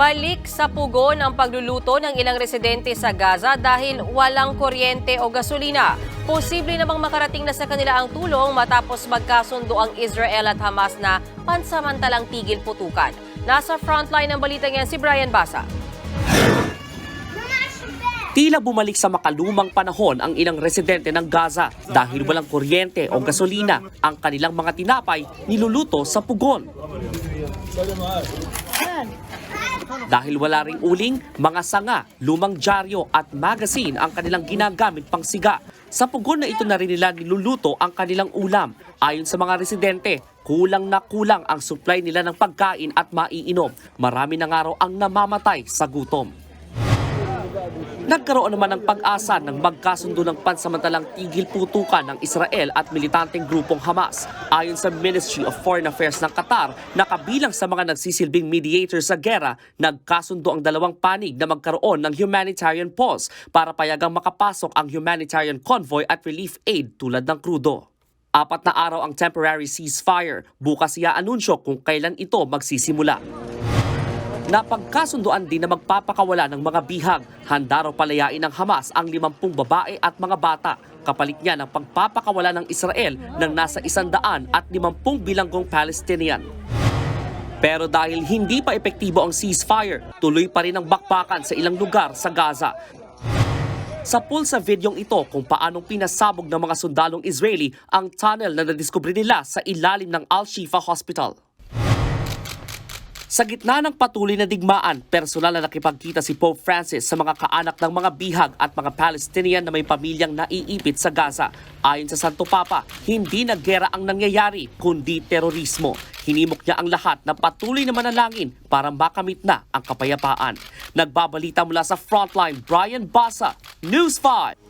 Balik sa pugon ang pagluluto ng ilang residente sa Gaza dahil walang kuryente o gasolina. Posible namang makarating na sa kanila ang tulong matapos magkasundo ang Israel at Hamas na pansamantalang tigil putukan. Nasa frontline ng balita ngayon si Brian Basa. Tila bumalik sa makalumang panahon ang ilang residente ng Gaza dahil walang kuryente o gasolina. Ang kanilang mga tinapay niluluto sa pugon. Dahil wala ring uling, mga sanga, lumang dyaryo at magazine ang kanilang ginagamit pang siga. Sa pugon na ito na rin nila niluluto ang kanilang ulam. Ayon sa mga residente, kulang na kulang ang supply nila ng pagkain at maiinom. Marami na nga raw ang namamatay sa gutom. Nagkaroon naman ng pag-asa ng magkasundo ng pansamantalang tigil putukan ng Israel at militanteng grupong Hamas. Ayon sa Ministry of Foreign Affairs ng Qatar, nakabilang sa mga nagsisilbing mediator sa gera, nagkasundo ang dalawang panig na magkaroon ng humanitarian pause para payagang makapasok ang humanitarian convoy at relief aid tulad ng krudo. Apat na araw ang temporary ceasefire. Bukas siya anunsyo kung kailan ito magsisimula. Napagkasunduan din na magpapakawala ng mga bihag. Handa raw palayain ng Hamas ang 50 babae at mga bata. Kapalit niya ng pagpapakawala ng Israel ng nasa isandaan at 50 bilanggong Palestinian. Pero dahil hindi pa epektibo ang ceasefire, tuloy pa rin ang bakbakan sa ilang lugar sa Gaza. Sa pool sa videong ito kung paanong pinasabog ng mga sundalong Israeli ang tunnel na nadiskubre nila sa ilalim ng Al-Shifa Hospital. Sa gitna ng patuloy na digmaan, personal na nakipagkita si Pope Francis sa mga kaanak ng mga bihag at mga Palestinian na may pamilyang naiipit sa Gaza. Ayon sa Santo Papa, hindi na gera ang nangyayari, kundi terorismo. Hinimok niya ang lahat na patuloy na manalangin para makamit na ang kapayapaan. Nagbabalita mula sa Frontline, Brian Basa, News 5.